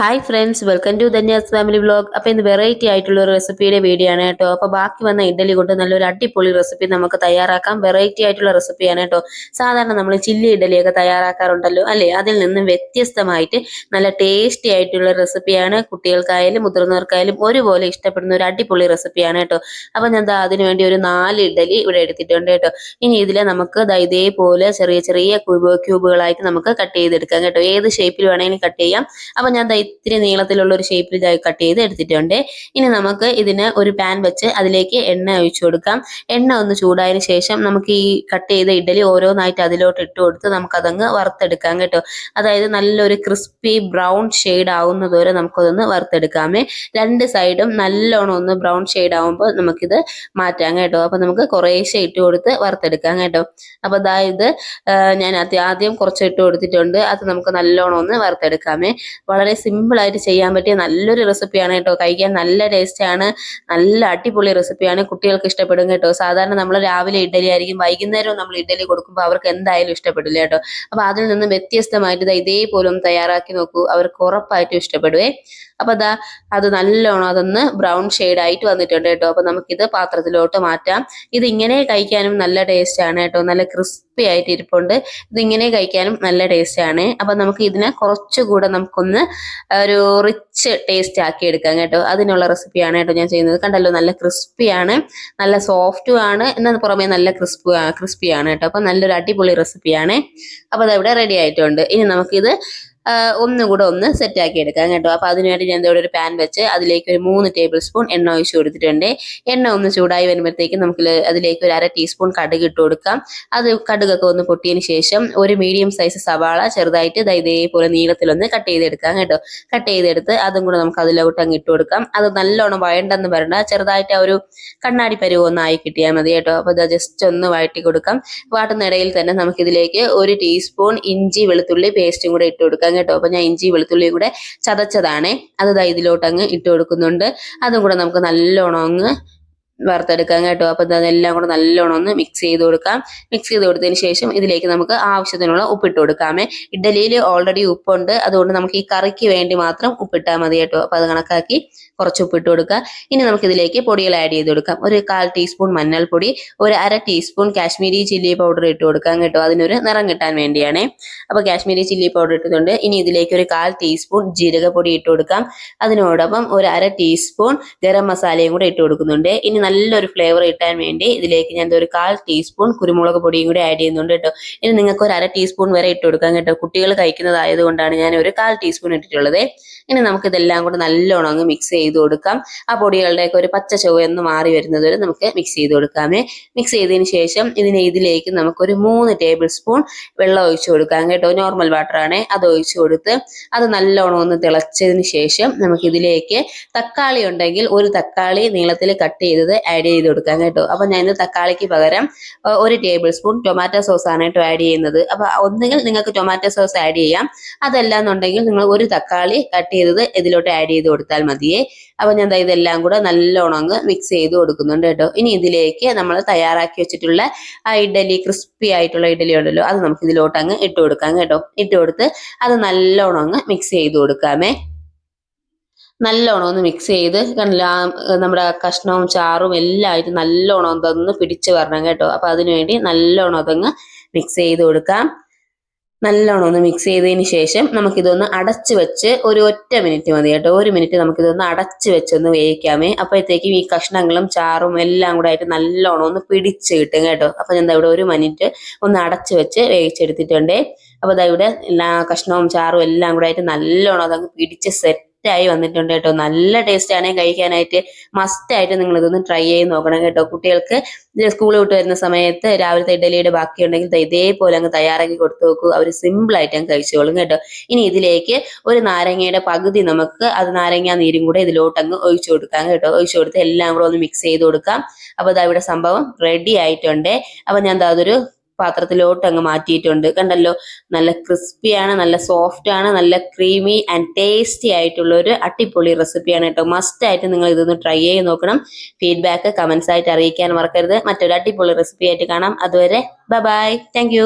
Hi friends welcome to Dhanya's family vlog അപ്പോൾ ഇന്ന് variety ആയിട്ടുള്ള ഒരു റെസിപ്പിയുടെ വീഡിയോ ആണ് കേട്ടോ. അപ്പോൾ ബാക്കി വന്ന ഇഡ്ഡലി കൊണ്ട് നല്ലൊരു അടിപൊളി റെസിപ്പി നമുക്ക് തയ്യാറാക്കാം. വെറൈറ്റി ആയിട്ടുള്ള റെസിപ്പിയാണ് കേട്ടോ. സാധാരണ നമ്മൾ ചില്ലി ഇഡ്ഡലിയൊക്കെ തയ്യാറാക്കാറുണ്ടല്ലോ അല്ലേ? അതിൽ നിന്നും വ്യത്യസ്തമായിട്ട് നല്ല ടേസ്റ്റി ആയിട്ടുള്ള റെസിപ്പിയാണ് കുട്ടികൾക്കായാലും മുതിർന്നവർക്കായാലും ഒരുപോലെ ഇഷ്ടപ്പെടുന്ന ഒരു അടിപൊളി റെസിപ്പിയാണ് കേട്ടോ. അപ്പോൾ ഞാൻ അതിനു വേണ്ടി ഒരു നാല് ഇഡ്ഡലി ഇവിടെ എടുത്തിട്ടുണ്ട് കേട്ടോ. ഇനി ഇതിൽ നമുക്ക് ഇതേപോലെ ചെറിയ ചെറിയ ക്യൂബ് ക്യൂബുകളായിട്ട് നമുക്ക് കട്ട് ചെയ്തെടുക്കാം കേട്ടോ. ഏത് ഷേപ്പിൽ വേണമെങ്കിലും കട്ട് ചെയ്യാം. അപ്പോൾ ഞാൻ ഇത്തിരി നീളത്തിലുള്ള ഒരു ഷേപ്പിൽ ഇതായി കട്ട് ചെയ്ത് എടുത്തിട്ടുണ്ട്. ഇനി നമുക്ക് ഇതിന് ഒരു പാൻ വെച്ച് അതിലേക്ക് എണ്ണ ഒഴിച്ചു കൊടുക്കാം. എണ്ണ ഒന്ന് ചൂടായതിന് ശേഷം നമുക്ക് ഈ കട്ട് ചെയ്ത ഇഡലി ഓരോന്നായിട്ട് അതിലോട്ട് ഇട്ട് കൊടുത്ത് നമുക്കതങ്ങ് വറുത്തെടുക്കാം കേട്ടോ. അതായത് നല്ലൊരു ക്രിസ്പി ബ്രൗൺ ഷെയ്ഡ് ആവുന്നത് വരെ നമുക്കതൊന്ന് വറുത്തെടുക്കാമേ. രണ്ട് സൈഡും നല്ലോണം ഒന്ന് ബ്രൗൺ ഷെയ്ഡ് ആവുമ്പോൾ നമുക്കിത് മാറ്റാം കേട്ടോ. അപ്പൊ നമുക്ക് കുറേശ്ശെ ഇട്ട് കൊടുത്ത് വറുത്തെടുക്കാം കേട്ടോ. അപ്പൊ അതായത് ഞാൻ ആദ്യം കുറച്ച് ഇട്ട് കൊടുത്തിട്ടുണ്ട്. അത് നമുക്ക് നല്ലോണം ഒന്ന് വറുത്തെടുക്കാമേ. വളരെ സിമ്പിൾ ആയിട്ട് ചെയ്യാൻ പറ്റിയ നല്ലൊരു റെസിപ്പിയാണ് കേട്ടോ. കഴിക്കാൻ നല്ല ടേസ്റ്റാണ് നല്ല അടിപൊളി റെസിപ്പിയാണ് കുട്ടികൾക്ക് ഇഷ്ടപ്പെടും കേട്ടോ. സാധാരണ നമ്മൾ രാവിലെ ഇഡ്ഡലി ആയിരിക്കും. വൈകുന്നേരവും നമ്മൾ ഇഡ്ഡലി കൊടുക്കുമ്പോൾ അവർക്ക് എന്തായാലും ഇഷ്ടപ്പെടില്ല കേട്ടോ. അപ്പൊ അതിൽ നിന്നും വ്യത്യസ്തമായിട്ട് ഇതേപോലെ തയ്യാറാക്കി നോക്കൂ. അവർക്ക് ഉറപ്പായിട്ടും ഇഷ്ടപ്പെടുവേ. അപ്പൊ അതാ അത് നല്ലോണം അതൊന്ന് ബ്രൗൺ ആയിട്ട് വന്നിട്ടുണ്ട് കേട്ടോ. അപ്പൊ നമുക്കിത് പാത്രത്തിലോട്ട് മാറ്റാം. ഇത് ഇങ്ങനെ കഴിക്കാനും നല്ല ടേസ്റ്റാണ് കേട്ടോ. നല്ല ക്രിസ്പി ആയിട്ട് ഇരിപ്പുണ്ട്. ഇതിങ്ങനെ കഴിക്കാനും നല്ല ടേസ്റ്റാണ് ആണ്. അപ്പൊ നമുക്ക് ഇതിനെ കുറച്ചുകൂടെ നമുക്കൊന്ന് ഒരു റിച്ച് ടേസ്റ്റ് ആക്കി എടുക്കാം കേട്ടോ. അതിനുള്ള റെസിപ്പിയാണ് കേട്ടോ ഞാൻ ചെയ്യുന്നത്. കണ്ടല്ലോ നല്ല ക്രിസ്പിയാണ് നല്ല സോഫ്റ്റും ആണ് എന്നാൽ പുറമേ നല്ല ക്രിസ്പി ക്രിസ്പിയാണ് കേട്ടോ. അപ്പൊ നല്ലൊരു അടിപൊളി റെസിപ്പിയാണ് അപ്പൊ അതവിടെ റെഡി ആയിട്ടുണ്ട്. ഇനി നമുക്കിത് ഒന്നും കൂടെ ഒന്ന് സെറ്റ് ആക്കി എടുക്കാം കേട്ടോ. അപ്പൊ അതിനുവേണ്ടി ഞാൻ ഇവിടെ ഒരു പാൻ വെച്ച് അതിലേക്ക് ഒരു മൂന്ന് ടേബിൾ സ്പൂൺ എണ്ണ ഒഴിച്ചു കൊടുത്തിട്ടുണ്ട്. എണ്ണ ഒന്ന് ചൂടായി വരുമ്പോഴത്തേക്ക് നമുക്ക് അതിലേക്ക് ഒരു അര ടീസ്പൂൺ കടുക് ഇട്ട് കൊടുക്കാം. അത് കടുകൊക്കെ ഒന്ന് പൊട്ടിയതിന് ശേഷം ഒരു മീഡിയം സൈസ് സവാള ചെറുതായിട്ട് ഇതേപോലെ നീളത്തിലൊന്ന് കട്ട് ചെയ്തെടുക്കാം കേട്ടോ. കട്ട് ചെയ്തെടുത്ത് അതും കൂടെ നമുക്ക് അതിലോട്ട് അങ്ങ് ഇട്ട് കൊടുക്കാം. അത് നല്ലോണം വഴണ്ടെന്ന് പറയണ്ട ചെറുതായിട്ട് ആ ഒരു കണ്ണാടി പരുവ് ഒന്നായി ആയി കിട്ടിയാൽ മതി കേട്ടോ. അപ്പൊ ഇത് ജസ്റ്റ് ഒന്ന് വഴറ്റി കൊടുക്കാം. വാട്ടുന്നിടയിൽ തന്നെ നമുക്ക് ഇതിലേക്ക് ഒരു ടീസ്പൂൺ ഇഞ്ചി വെളുത്തുള്ളി പേസ്റ്റും കൂടെ ഇട്ട് കൊടുക്കാം. കേട്ടോ. അപ്പൊ ഞാൻ ഇഞ്ചി വെളുത്തുള്ളിയും കൂടെ ചതച്ചതാണേ. അത് ഇതിലോട്ട് അങ്ങ് ഇട്ട് കൊടുക്കുന്നുണ്ട്. അതും കൂടെ നമുക്ക് നല്ലോണം അങ്ങ് വറുത്തെടുക്കാം കേട്ടോ. അപ്പൊ എല്ലാം കൂടെ നല്ലോണം ഒന്ന് മിക്സ് ചെയ്ത് കൊടുക്കാം. മിക്സ് ചെയ്ത് കൊടുത്തതിന് ശേഷം ഇതിലേക്ക് നമുക്ക് ആവശ്യത്തിനുള്ള ഉപ്പിട്ട് കൊടുക്കാമേ. ഇഡലിയിൽ ഓൾറെഡി ഉപ്പുണ്ട്. അതുകൊണ്ട് നമുക്ക് ഈ കറിക്ക് വേണ്ടി മാത്രം ഉപ്പിട്ടാൽ മതി കേട്ടോ. അപ്പൊ അത് കണക്കാക്കി കുറച്ച് ഉപ്പിട്ട് കൊടുക്കുക. ഇനി നമുക്ക് ഇതിലേക്ക് പൊടികൾ ആഡ് ചെയ്ത് കൊടുക്കാം. ഒരു കാൽ ടീസ്പൂൺ മഞ്ഞൾപ്പൊടി ഒരു അര ടീസ്പൂൺ കാശ്മീരി ചില്ലി പൗഡർ ഇട്ട് കൊടുക്കാം കേട്ടോ. അതിനൊരു നിറം കിട്ടാൻ വേണ്ടിയാണേ. അപ്പൊ കാശ്മീരി ചില്ലി പൗഡർ ഇട്ടിട്ടുണ്ട്. ഇനി ഇതിലേക്ക് ഒരു കാൽ ടീസ്പൂൺ ജീരകപ്പൊടി ഇട്ട് കൊടുക്കാം. അതിനോടൊപ്പം ഒരു അര ടീസ്പൂൺ ഗരം മസാലയും കൂടെ ഇട്ട് കൊടുക്കുന്നുണ്ട്. ഇനി നല്ലൊരു ഫ്ലേവർ കിട്ടാൻ വേണ്ടി ഇതിലേക്ക് ഞാൻ ഒരു കാൽ ടീസ്പൂൺ കുരുമുളക് പൊടിയും കൂടി ആഡ് ചെയ്യുന്നുണ്ട് കേട്ടോ. ഇനി നിങ്ങൾക്ക് ഒരു അര ടീസ്പൂൺ വരെ ഇട്ട് കൊടുക്കാം കേട്ടോ. കുട്ടികൾ കഴിക്കുന്നതായതുകൊണ്ടാണ് ഞാൻ ഒരു കാൽ ടീസ്പൂൺ ഇട്ടിട്ടുള്ളത്. ഇനി നമുക്ക് ഇതെല്ലാം കൂടെ നല്ലോണം അങ്ങ് മിക്സ് ചെയ്ത് കൊടുക്കാം. ആ പൊടികളുടെയൊക്കെ ഒരു പച്ച ചുവയൊന്ന് മാറി വരുന്നത് വരെ നമുക്ക് മിക്സ് ചെയ്ത് കൊടുക്കാമേ. മിക്സ് ചെയ്തതിന് ശേഷം ഇതിനെ ഇതിലേക്ക് നമുക്കൊരു മൂന്ന് ടേബിൾ സ്പൂൺ വെള്ളം ഒഴിച്ചു കൊടുക്കാം കേട്ടോ. നോർമൽ വാട്ടർ ആണ്. അത് ഒഴിച്ചു കൊടുത്ത് അത് നല്ലോണം ഒന്ന് തിളച്ചതിന് ശേഷം നമുക്ക് ഇതിലേക്ക് തക്കാളി ഉണ്ടെങ്കിൽ ഒരു തക്കാളി നീളത്തിൽ കട്ട് ചെയ്തത് ആഡ് ചെയ്ത് കൊടുക്കാം കേട്ടോ. അപ്പൊ ഞാൻ ഇന്ന് തക്കാളിക്ക് പകരം ഒരു ടേബിൾ സ്പൂൺ ടൊമാറ്റോ സോസ് ആണ് കേട്ടോ ആഡ് ചെയ്യുന്നത്. അപ്പൊ ഒന്നുകിൽ നിങ്ങൾക്ക് ടൊമാറ്റോ സോസ് ആഡ് ചെയ്യാം. അതല്ല എന്നുണ്ടെങ്കിൽ നിങ്ങൾ ഒരു തക്കാളി കട്ട് ചെയ്തത് ഇതിലോട്ട് ആഡ് ചെയ്ത് കൊടുത്താൽ മതിയേ. അപ്പൊ ഞാൻ ഇതെല്ലാം കൂടെ നല്ലോണം അങ്ങ് മിക്സ് ചെയ്ത് കൊടുക്കുന്നുണ്ട് കേട്ടോ. ഇനി ഇതിലേക്ക് നമ്മൾ തയ്യാറാക്കി വെച്ചിട്ടുള്ള ആ ഇഡലി ക്രിസ്പി ആയിട്ടുള്ള ഇഡലി ഉണ്ടല്ലോ അത് നമുക്ക് ഇതിലോട്ട് അങ്ങ് ഇട്ട് കൊടുക്കാം കേട്ടോ. ഇട്ട് കൊടുത്ത് അത് നല്ലോണം അങ്ങ് മിക്സ് ചെയ്ത് കൊടുക്കാമേ. നല്ലോണം ഒന്ന് മിക്സ് ചെയ്ത് നമ്മുടെ കഷ്ണവും ചാറും എല്ലാം ആയിട്ട് നല്ലോണം അതൊന്ന് പിടിച്ച് വരണം കേട്ടോ. അപ്പൊ അതിനുവേണ്ടി നല്ലോണം അതങ്ങ് മിക്സ് ചെയ്ത് കൊടുക്കാം. നല്ലോണം ഒന്ന് മിക്സ് ചെയ്തതിന് ശേഷം നമുക്കിതൊന്ന് അടച്ചു വെച്ച് ഒരു ഒറ്റ മിനിറ്റ് മതി കേട്ടോ. ഒരു മിനിറ്റ് നമുക്കിതൊന്ന് അടച്ചു വെച്ചൊന്ന് വേവിക്കാമേ. അപ്പോഴത്തേക്കും ഈ കഷ്ണങ്ങളും ചാറും എല്ലാം കൂടെ ആയിട്ട് നല്ലോണം ഒന്ന് പിടിച്ച് കിട്ടും കേട്ടോ. അപ്പൊ ഞാൻ ഇവിടെ ഒരു മിനിറ്റ് ഒന്ന് അടച്ചു വെച്ച് വേവിച്ചെടുത്തിട്ടുണ്ടേ. അപ്പൊ ഇതാ ഇവിടെ എല്ലാ കഷ്ണവും ചാറും എല്ലാം കൂടെ ആയിട്ട് നല്ലോണം അതങ്ങ് പിടിച്ച് സെറ്റ് ആയി വന്നിട്ടുണ്ട് കേട്ടോ. നല്ല ടേസ്റ്റ് ആണ് കഴിക്കാനായിട്ട്. മസ്റ്റ് ആയിട്ട് നിങ്ങൾ ഇതൊന്ന് ട്രൈ ചെയ്ത് നോക്കണം കേട്ടോ. കുട്ടികൾക്ക് സ്കൂളിൽ വിട്ട് വരുന്ന സമയത്ത് രാവിലത്തെ ഇഡലിയുടെ ബാക്കി ഉണ്ടെങ്കിൽ ഇതേപോലെ അങ്ങ് തയ്യാറാക്കി കൊടുത്തു നോക്കൂ. അവർ സിമ്പിൾ ആയിട്ട് അങ്ങ് കഴിച്ചോളും കേട്ടോ. ഇനി ഇതിലേക്ക് ഒരു നാരങ്ങയുടെ പകുതി നമുക്ക് അത് നാരങ്ങ നീരും കൂടെ ഇതിലോട്ട് അങ്ങ് ഒഴിച്ചു കൊടുക്കാം കേട്ടോ. ഒഴിച്ചു കൊടുത്ത് എല്ലാം കൂടെ ഒന്ന് മിക്സ് ചെയ്ത് കൊടുക്കാം. അപ്പൊ ഇതാ ഇവിടെ സംഭവം റെഡി ആയിട്ടുണ്ട്. അപ്പൊ ഞാൻ അതൊരു പാത്രത്തിലോട്ട് അങ്ങ് മാറ്റിയിട്ടുണ്ട്. കണ്ടല്ലോ? നല്ല ക്രിസ്പിയാണ് നല്ല സോഫ്റ്റ് ആണ് നല്ല ക്രീമി ആൻഡ് ടേസ്റ്റി ആയിട്ടുള്ള ഒരു അടിപൊളി റെസിപ്പിയാണ് കേട്ടോ. മസ്റ്റ് ആയിട്ട് നിങ്ങൾ ഇതൊന്ന് ട്രൈ ചെയ്ത് നോക്കണം. ഫീഡ്ബാക്ക് കമന്റ്സ് ആയിട്ട് അറിയിക്കാൻ മറക്കരുത്. മറ്റൊരു അടിപൊളി റെസിപ്പി ആയിട്ട് കാണാം. അതുവരെ ബൈ ബൈ. താങ്ക്